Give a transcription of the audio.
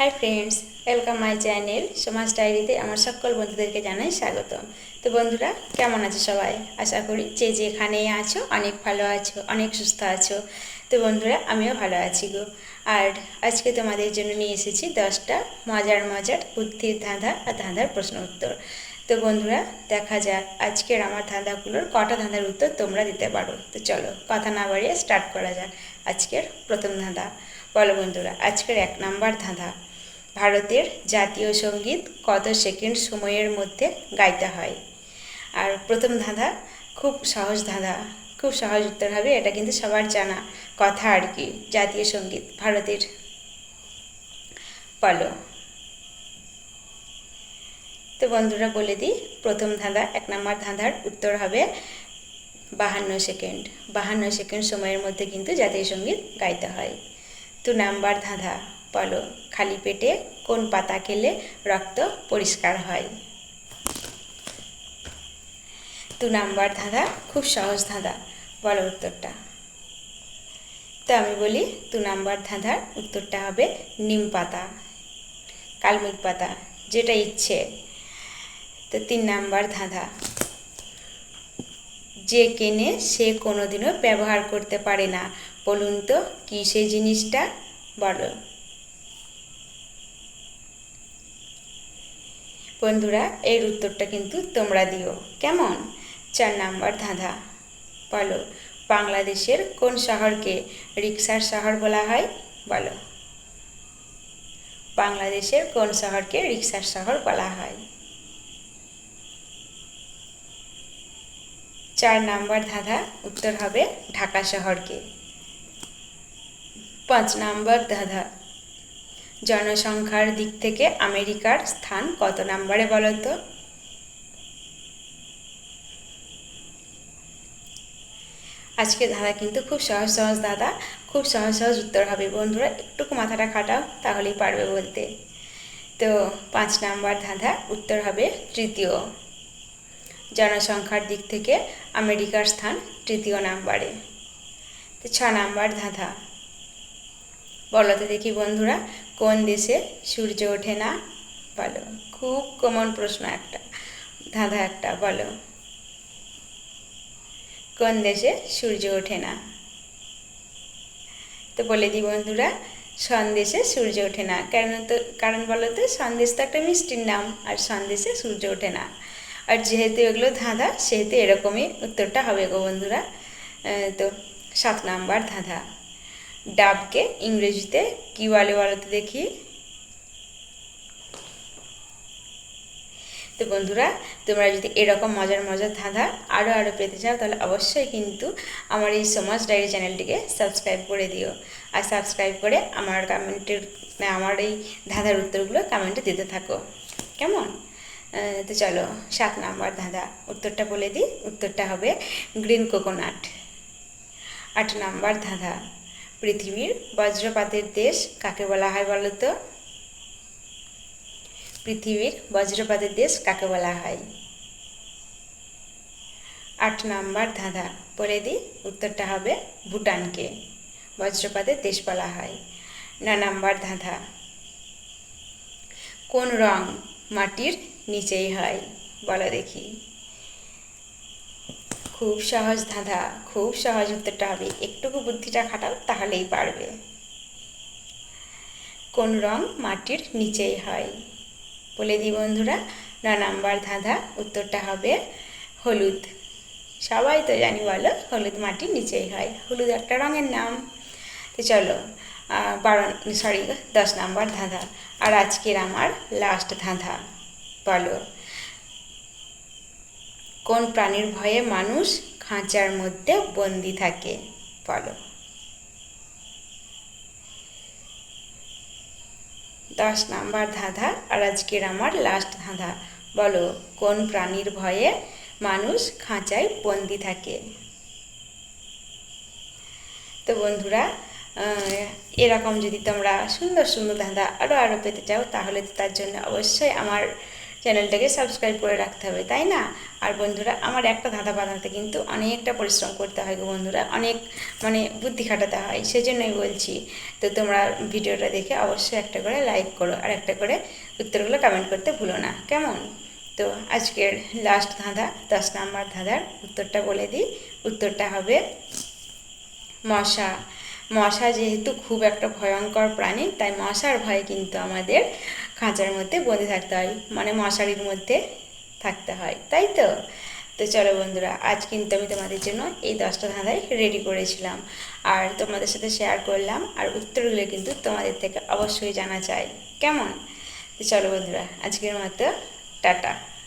Hi friends welcome my channel সমাজ ডায়েরিতে আমার সকল বন্ধুদেরকে জানাই স্বাগতম তো বন্ধুরা, কেমন আছো সবাই? আশা করি যে যেখানেই আছো, অনেক ভালো আছো, অনেক সুস্থ আছো। তো বন্ধুরা, আমিও ভালো আছি গো। আর আজকে তোমাদের জন্য নিয়ে এসেছি দশটা মজার মজার বুদ্ধির ধাঁধা আর ধাঁধার প্রশ্ন উত্তর। তো বন্ধুরা, দেখা যাক আজকের আমার ধাঁধাগুলোর কটা ধাঁধার উত্তর তোমরা দিতে পারো। তো চলো, কথা না বাড়িয়ে স্টার্ট করা যাক আজকের প্রথম ধাঁধা। বলো বন্ধুরা, আজকের এক নাম্বার ধাঁধা। ভারতের জাতীয় সংগীত কত সেকেন্ড সময়ের মধ্যে গাইতে হয়? আর প্রথম ধাঁধা, খুব সহজ ধাঁধা, খুব সহজ উত্তর হবে, এটা কিন্তু সবার জানা কথা আর কি, জাতীয় সংগীত, ভারতের। বলো। তো বন্ধুরা বলে দিই, প্রথম ধাঁধা, এক নম্বর ধাঁধার উত্তর হবে বাহান্ন সেকেন্ড। বাহান্ন সেকেন্ড সময়ের মধ্যে কিন্তু জাতীয় সংগীত গাইতে হয়। দু নাম্বার ধাঁধা, বলো। খালি পেটে কোন পাতা খেলে রক্ত পরিষ্কার হয়? দু নাম্বার ধাঁধা, খুব সহজ ধাঁধা। বলো উত্তরটা। তো আমি বলি দু নাম্বার ধাঁধার উত্তরটা হবে নিম পাতা কালমিক পাতা, যেটা ইচ্ছে। তো তিন নাম্বার ধাঁধা। যে কেনে সে কোনোদিনও ব্যবহার করতে পারে না। বলুন তো কী সেই জিনিসটা? বলো। বন্ধুরা, এর উত্তরটা কিন্তু তোমরা দিও। কেমন? চার নাম্বার ধাঁধা। বলো, বাংলাদেশের কোন শহরকে রিক্সার শহর বলা হয়? বলো। বাংলাদেশের কোন শহরকে রিক্সার শহর বলা হয়? চার নাম্বার ধাঁধা, উত্তর হবে ঢাকা শহরকে। পাঁচ নাম্বার ধাঁধা জনসংখ্যার দিক থেকে আমেরিকার স্থান কত নাম্বারে বলো তো? আজকে ধাঁধা কিন্তু খুব সহজ সহজ দাদা খুব সহজ সহজ উত্তর হবে। বন্ধুরা, একটুকু মাথাটা খাটাও, তাহলেই পারবে বলতে। তো পাঁচ নাম্বার ধাঁধা, উত্তর হবে তৃতীয়। জনসংখ্যার দিক থেকে আমেরিকার স্থান তৃতীয় নাম্বারে। তো ছ নাম্বার ধাঁধা। বলো তো দেখি বন্ধুরা কোন দেশে সূর্য ওঠে না? বলো। খুব কমন প্রশ্ন একটা। ধাঁধা একটা, বলো। কোন দেশে সূর্য ওঠে না? তো বলে দিই বন্ধুরা, সন্দেশে সূর্য ওঠে না। কারণ তো, কারণ বলো তো, সন্দেশ তো একটা মিষ্টির নাম, আর সন্দেশে সূর্য ওঠে না। আর যেহেতু এগুলো ধাঁধা, সেহেতু এরকমই উত্তরটা হবে গো বন্ধুরা। তো সাত নাম্বার ধাঁধা। ডাবকে ইংরেজিতে কি বলে বলতে দেখি? তো বন্ধুরা, তোমরা যদি এরকম মজার মজার ধাঁধা আরও আরও পেতে চাও, তাহলে অবশ্যই কিন্তু আমার এই সমাজ ডায়েরি চ্যানেলটিকে সাবস্ক্রাইব করে দিও। আর সাবস্ক্রাইব করে আমার কমেন্টের, আমার এই ধাঁধার উত্তরগুলো কমেন্টে দিতে থাকো। কেমন? তো চলো, সাত নাম্বার ধাঁধা। উত্তরটা বলে দিই। উত্তরটা হবে গ্রিন কোকোনাট। আট নাম্বার ধাঁধা। পৃথিবীর বজ্রপাতের দেশ কাকে বলা হয় বলো তো? পৃথিবীর বজ্রপাতের দেশ কাকে বলা হয়? আট নাম্বার ধাঁধা, বলে দিই উত্তরটা হবে ভুটানকে। বজ্রপাতের দেশ বলা হয়। ন নাম্বার ধাঁধা, কোন রং মাটির নিচেই হয়? বলো দেখি। খুব সহজ ধাঁধা, খুব সহজ উত্তরটা হবে, একটুকু বুদ্ধিটা খাটাও, তাহলেই পারবে। কোন রং মাটির নিচেই হয়? বলে দিই বন্ধুরা, ন নাম্বার ধাঁধা, উত্তরটা হবে হলুদ। সবাই তো জানি বলো, হলুদ মাটির নিচেই হয়। হলুদ একটা রঙের নাম। তো চলো বারো সরি দশ নাম্বার ধাঁধা। আর আজকের আমার লাস্ট ধাঁধা। বলো কোন প্রাণীর ভয়ে মানুষ খাঁচার মধ্যে বন্দি থাকে? বলো। দশ নাম্বার ধাঁধা আর আজকের আমার লাস্ট ধাঁধা। বলো, কোন প্রাণীর ভয়ে মানুষ খাঁচায় বন্দি থাকে? তো বন্ধুরা এরকম যদি তোমরা সুন্দর সুন্দর ধাঁধা আরও আরও পেতে চাও, তাহলে তার জন্য অবশ্যই আমার চ্যানেলটাকে সাবস্ক্রাইব করে রাখতে হবে, তাই না? আর বন্ধুরা, আমার একটা ধাঁধা বাঁধাতে কিন্তু অনেকটা পরিশ্রম করতে হয় গো বন্ধুরা, অনেক মানে বুদ্ধি খাটাতে হয়, সেজন্যই বলছি। তো তোমরা ভিডিওটা দেখে অবশ্যই একটা করে লাইক করো আর একটা করে উত্তরগুলো কমেন্ট করতে ভুলো না, কেমন? তো আজকের লাস্ট ধাঁধা, দশ নাম্বার ধাঁধার উত্তরটা বলে দিই। উত্তরটা হবে মশা। মশা যেহেতু খুব একটা ভয়ঙ্কর প্রাণী, তাই মশার ভয়ে কিন্তু আমাদের খাঁচার মধ্যে বন্দি থাকতে হয় মানে মশারির মধ্যে থাকতে হয়, তাই তো? তো চলো বন্ধুরা, আজ কিন্তু আমি তোমাদের জন্য এই দশটা ধাঁধাই রেডি করেছিলাম। আর তোমাদের সাথে শেয়ার করলাম, আর উত্তরগুলো কিন্তু তোমাদের থেকে অবশ্যই জানা চাই। কেমন? তো চলো বন্ধুরা, আজকের মতো, টাটা।